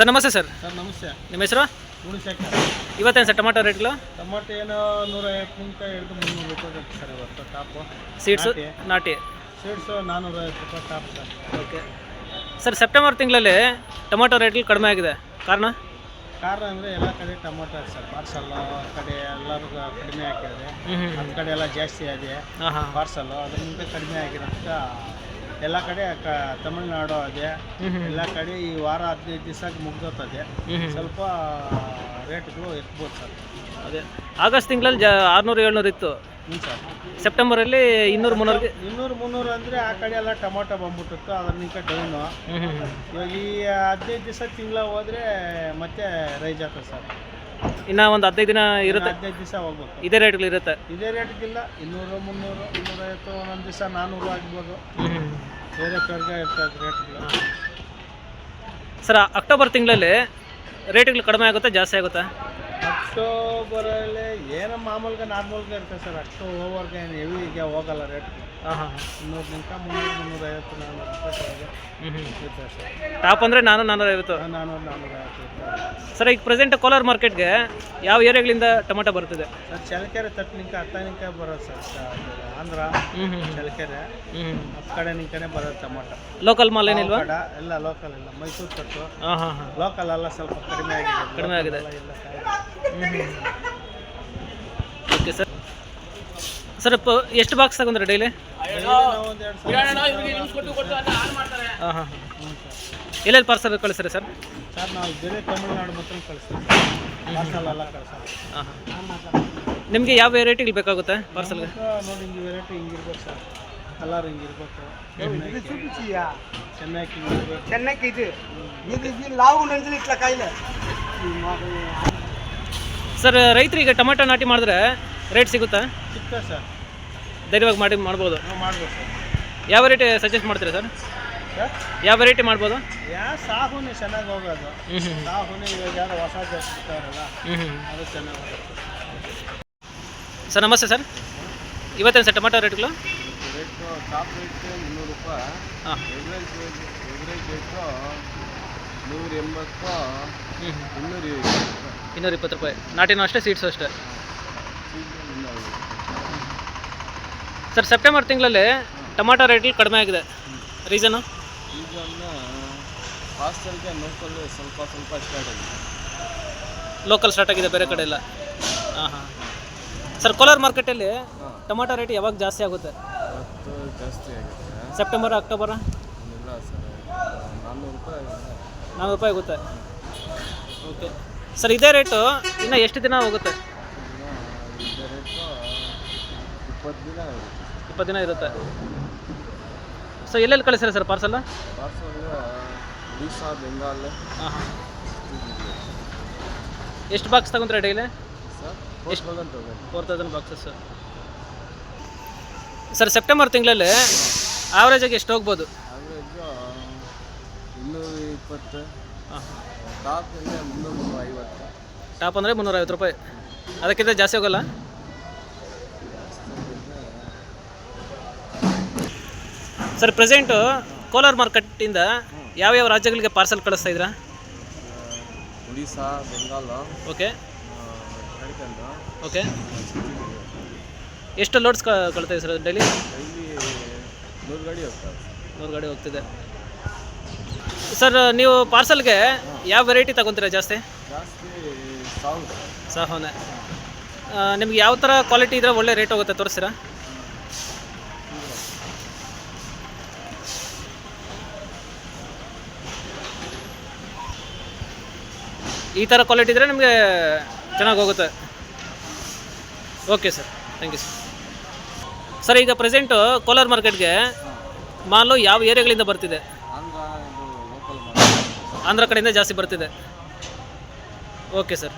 Sir ನಮಸ್ತೆ sir. Sir ನಮಸ್ತೆ. ನಿಮ್ಮ ಹೆಸರು? ಗುಣಶೇಖರ್ ಇವತ್ತೇನು ಸರ್ ಟೊಮಾಟೊ ರೇಟ್ಗಳು? ಟೊಮಾಟೊ ಏನು ನೂರೈವತ್ತಿನಿಂದ ಹಿಡಿದು ಮುನ್ನೂರು ರೂಪಾಯಿ ಸರ್ ಇವತ್ತು ಟಾಪು ಸೀಡ್ಸು ನಾಟಿ. ರೂಪಾಯಿ top sir. Okay. Sir September ತಿಂಗಳಲ್ಲಿ ಟೊಮಾಟೊ ರೇಟ್ಗಳು ಕಡಿಮೆ ಆಗಿದೆ. ಕಾರಣ? ಕಾರಣ ಅಂದರೆ ಎಲ್ಲ ಕಡೆ ಟೊಮೊಟೊ ಸರ್. ಪಾರ್ಸಲ್ಲು ಕಡೆ ಎಲ್ಲರಿಗೂ ಕಡಿಮೆ ಆಗಿದೆ. ನಮ್ಮ ಕಡೆ ಎಲ್ಲ ಜಾಸ್ತಿ ಆಗಿದೆ. ಪಾರ್ಸಲ್ಲು ಅದರಿಂದ ಕಡಿಮೆ ಆಗಿರೋದ್ಕ ಎಲ್ಲ ಕಡೆ ಕ ತಮಿಳ್ನಾಡು ಹ್ಞೂ ಎಲ್ಲ ಕಡೆ ಈ ವಾರ ಹದಿನೈದು ದಿವಸ ಮುಗ್ದೋತದೆ. ಸ್ವಲ್ಪ ರೇಟ್ಗಳು ಎತ್ಬೋದು ಸರ್. ಅದೇ. ಆಗಸ್ಟ್ ತಿಂಗಳಲ್ಲಿ ಜಾ ಆರುನೂರು ಏಳ್ನೂರು ಇತ್ತು. ಹ್ಞೂ ಸರ್. ಸೆಪ್ಟೆಂಬರಲ್ಲಿ ಇನ್ನೂರು ಮುನ್ನೂರಿಗೆ? ಇನ್ನೂರು ಮುನ್ನೂರು ಅಂದರೆ ಆ ಕಡೆ ಎಲ್ಲ ಟೊಮೊಟೊ ಬಂದ್ಬಿಟ್ಟಿತ್ತು ಡೌನು. ಹ್ಞೂ ಹ್ಞೂ ಹ್ಞೂ ಇವಾಗ ಈ ಹದಿನೈದು ದಿವಸ ತಿಂಗಳ ಹೋದ್ರೆ ಮತ್ತೆ ರೈಜ್ ಆಗ್ತದೆ ಸರ್. ಇನ್ನು ಒಂದು ಹದಿನೈದು ದಿನ ಇರುತ್ತೆ. ಹದಿನೈದು ದಿವಸ ಹೋಗ್ಬೇಕು. ಇದೇ ರೇಟ್ಗಳು ಇರುತ್ತೆ. ಇದೇ ರೇಟ್ಗಿಲ್ಲ ಇನ್ನೂರು ಮುನ್ನೂರು ಇನ್ನೂರೈವತ್ತು ಒಂದೊಂದು ದಿವಸ ನಾನ್ನೂರು ಆಗ್ಬೋದು. ಬೇರೆ ಕಡೆಗೆ ಇರ್ತದೆ ರೇಟ್ಗಳು. ಸರ್ ಅಕ್ಟೋಬರ್ ತಿಂಗಳಲ್ಲಿ ರೇಟ್ಗಳು ಕಡಿಮೆ ಆಗುತ್ತೆ ಜಾಸ್ತಿ ಆಗುತ್ತಾ? ಅಕ್ಟೋಬರಲ್ಲಿ ಏನೋ ಮಾಮೂಲ್ಗೆ ನಾರ್ಮಲ್ಗೆ ಇರ್ತದೆ ಸರ್. ಅಷ್ಟು ಓವರ್ಗೆ ಏನು ಹೆವಿಗೆ ಹೋಗಲ್ಲ ರೇಟ್ ಹಾಂ ಹಾಂ. ಇನ್ನೂರು ನಿಂಕ ಮುನ್ನೂರು ಮುನ್ನೂರೈವತ್ತು ನಾನ್ನೂರು ರೂಪಾಯಿ ಕೆಳಗೆ ಹ್ಞೂ ಹ್ಞೂ ಇರ್ತದೆ ಸರ್. ಟಾಪ್ ಅಂದರೆ ನಾನು ನಾನ್ನೂರೈವತ್ತು ನಾನ್ನೂರು ನಾನ್ನೂರೈವತ್ತು ಇರ್ತದೆ ಸರ್ ಈಗ ಪ್ರೆಸೆಂಟ್ ಕೋಲಾರ ಮಾರ್ಕೆಟ್ಗೆ ಯಾವ ಏರಿಯಾಗಳಿಂದ ಟೊಮೆಟೊ ಬರ್ತದೆ ಸರ್ ಚಳ್ಳಕೆರೆ ತಟ್ಟು ನಿಂಕ ಹತ್ತ ನಿಂಕ ಬರೋದು ಸರ್ ಸ- ಆಂಧ್ರ ಚಳ್ಳಕೆರೆ. ಹ್ಞೂ ಹತ್ತು ಕಡೆ ನಿಂಕನೆ ಬರೋದು ಟೊಮೊಟೊ. ಲೋಕಲ್ ಮಾಲ್ ಏನಿಲ್ವಾ ಕಡ ಎಲ್ಲ ಲೋಕಲ್ ಇಲ್ಲ ಮೈಸೂರು ತಟ್ಟು. ಹಾಂ ಹಾಂ ಹಾಂ. ಲೋಕಲ್ ಎಲ್ಲ ಸ್ವಲ್ಪ ಕಡಿಮೆ ಆಗಿದೆ. ಕಡಿಮೆ ಆಗಿದೆ. Local ಎಲ್ಲ ಇಲ್ಲ ಸರ್. Okay sir. ಸರ್ ಎಷ್ಟು ಬಾಕ್ಸ್ ತಗೊಂಡ್ರೆ ಡೈಲಿ ಹಾಂ ಹಾಂ ಎಲ್ಲೆಲ್ಲಿ ಪಾರ್ಸಲ್ ಕಳಿಸ್ರಿ ಸರ್? ಹಾಂ ನಿಮಗೆ ಯಾವ ವೆರೈಟಿಗಳು ಬೇಕಾಗುತ್ತೆ ಪಾರ್ಸಲ್ಗೆ ಹಿಂಗಿರ್ಬೇಕು ಸರ್. ಕಾಯಿಲೆ. ಸರ್ ರೈತರಿಗೆ ಟೊಮೆಟೊ ನಾಟಿ ಮಾಡಿದ್ರೆ ರೇಟ್ ಸಿಗುತ್ತಾ? ಚಿಕ್ಕ ಸರ್. ಧೈರ್ಯವಾಗಿ ಮಾಡಿ ಮಾಡ್ಬೋದು. ನಾವು ಮಾಡ್ಬೋದು ಸರ್. ಯಾವ ರೇಟ್ ಸಜೆಸ್ಟ್ ಮಾಡ್ತೀರಾ ಸರ್? ಸರ್? ಯಾವ ವೆರೈಟಿ ಮಾಡ್ಬೋದು? ಯಾ ಸಾಹುನೇ ಚೆನ್ನಾಗಿ ಹೋಗೋದು. ಹ್ಞೂ ಸಾಹುನೇ ಇವಾಗ ಯಾರೋ ಹೊಸ ಜಾಸ್ತಿ ಸಿಗ್ತಾರಲ್ಲ ಹ್ಞೂ ಹ್ಞೂ ಅದು ಚೆನ್ನಾಗಿ ಹೋಗುತ್ತೆ. ಸರ್ ನಮಸ್ತೆ ಸರ್. ಇವತ್ತೇನು ಸರ್ ಟೊಮೆಟೊ ರೇಟ್ಗಳು? ರೇಟು ಟಾಪ್ ರೇಟ್ ಮುನ್ನೂರು ರೂಪಾಯಿ. ಹಾಂ. ಎವ್ರೇಜ್ ಎವ್ರೇಜ್ ರೇಟು ನೂರ ಎಂಬತ್ತು ಹ್ಞೂ ಇನ್ನೂರ ಇನ್ನೂರ ಇಪ್ಪತ್ತು ರೂಪಾಯಿ. ನಾಟಿನೂ ಅಷ್ಟೇ ಸೀಡ್ಸು ಅಷ್ಟೇ. ಸರ್ ಸೆಪ್ಟೆಂಬರ್ ತಿಂಗಳಲ್ಲಿ ಟೊಮಾಟೊ ರೇಟ್ ಕಡಿಮೆ ಆಗಿದೆ. ರೀಸನು ಹಾಸ್ಟೆಲ್ಗೆ ನೋಡ್ಕೊಂಡು ಸ್ವಲ್ಪ ಸ್ವಲ್ಪ ಸ್ಟಾರ್ಟ್ ಆಗಿದೆ. ಲೋಕಲ್ ಸ್ಟಾರ್ಟ್ ಆಗಿದೆ ಬೇರೆ ಕಡೆ ಎಲ್ಲ ಹಾಂ ಹಾಂ. ಸರ್ ಕೋಲಾರ ಮಾರ್ಕೆಟಲ್ಲಿ ಟೊಮಾಟೊ ರೇಟ್ ಯಾವಾಗ ಜಾಸ್ತಿ ಆಗುತ್ತೆ? ಇವತ್ತು ಜಾಸ್ತಿ ಸೆಪ್ಟೆಂಬರ್ ಅಕ್ಟೋಬರ್ ಇಲ್ಲ ಸರ್ ನಾನ್ನೂರು ರೂಪಾಯಿ ನಾಲ್ಕು ರೂಪಾಯಿ ಆಗುತ್ತೆ. ಓಕೆ ಸರ್ ಇದೇ ರೇಟು ಇನ್ನು ಎಷ್ಟು ದಿನ ಹೋಗುತ್ತೆ? ಇದೇ ರೇಟು ಇಪ್ಪತ್ತು ದಿನ ಆಗುತ್ತೆ. ಇಪ್ಪತ್ತು ದಿನ ಇರುತ್ತೆ. ಸೊ ಎಲ್ಲೆಲ್ಲಿ ಕಳಿಸ್ತಾರೆ ಸರ್ ಪಾರ್ಸಲ್ ಬೆಂಗಾಲ್ ಹಾಂ ಎಷ್ಟು ಬಾಕ್ಸ್ ತಗೊಂತಾರೆ daily sir four thousand boxes sir September ತಿಂಗಳಲ್ಲಿ ಆವ್ರೇಜಾಗಿ ಎಷ್ಟು ಹೋಗ್ಬೋದು? ಇಪ್ಪತ್ತು ಟಾಪ್ ಅಂದರೆ ಮುನ್ನೂರ ಐವತ್ತು ಟಾಪ್ ಅಂದರೆ ಮುನ್ನೂರೈವತ್ತು ರೂಪಾಯಿ. ಅದಕ್ಕಿಂತ ಜಾಸ್ತಿ ಹೋಗಲ್ಲ? ಸರ್ ಪ್ರೆಸೆಂಟು ಕೋಲಾರ ಮಾರ್ಕೆಟಿಂದ ಯಾವ್ಯಾವ ರಾಜ್ಯಗಳಿಗೆ ಪಾರ್ಸಲ್ ಕಳಿಸ್ತಾ ಇದ್ದೀರಾ? ಒಡಿಶಾ ಬೆಂಗಾಲ ಓಕೆ ಓಕೆ ಎಷ್ಟು ಲೋಡ್ಸ್ ಕಳ್ತಾ ಇದೆ ಸರ್ ಡೈಲಿ ನೂರು ಗಾಡಿ ನೂರು ಗಾಡಿ ಹೋಗ್ತಿದೆ. ಸರ್ ನೀವು ಪಾರ್ಸಲ್ಗೆ ಯಾವ ವೆರೈಟಿ ತಗೊತೀರಾ ಜಾಸ್ತಿ? ಸಾಹೋನೆ ನಿಮ್ಗೆ ಯಾವ ಥರ ಕ್ವಾಲಿಟಿ ಇದ್ರೆ ಒಳ್ಳೆ ರೇಟ್ ಹೋಗುತ್ತೆ ತೋರಿಸ್ತೀರಾ? ಈ ಥರ ಕ್ವಾಲಿಟಿ ಇದ್ದರೆ ನಿಮಗೆ ಚೆನ್ನಾಗಿ ಹೋಗುತ್ತೆ. Okay sir thank you sir sir ಈಗ ಪ್ರೆಸೆಂಟು ಕೋಲಾರ ಮಾರ್ಕೆಟ್ಗೆ ಮಾಲು ಯಾವ ಏರಿಯಾಗಳಿಂದ ಬರ್ತಿದೆ? ಆಂಧ್ರ ಕಡೆಯಿಂದ ಜಾಸ್ತಿ ಬರ್ತಿದೆ. Okay sir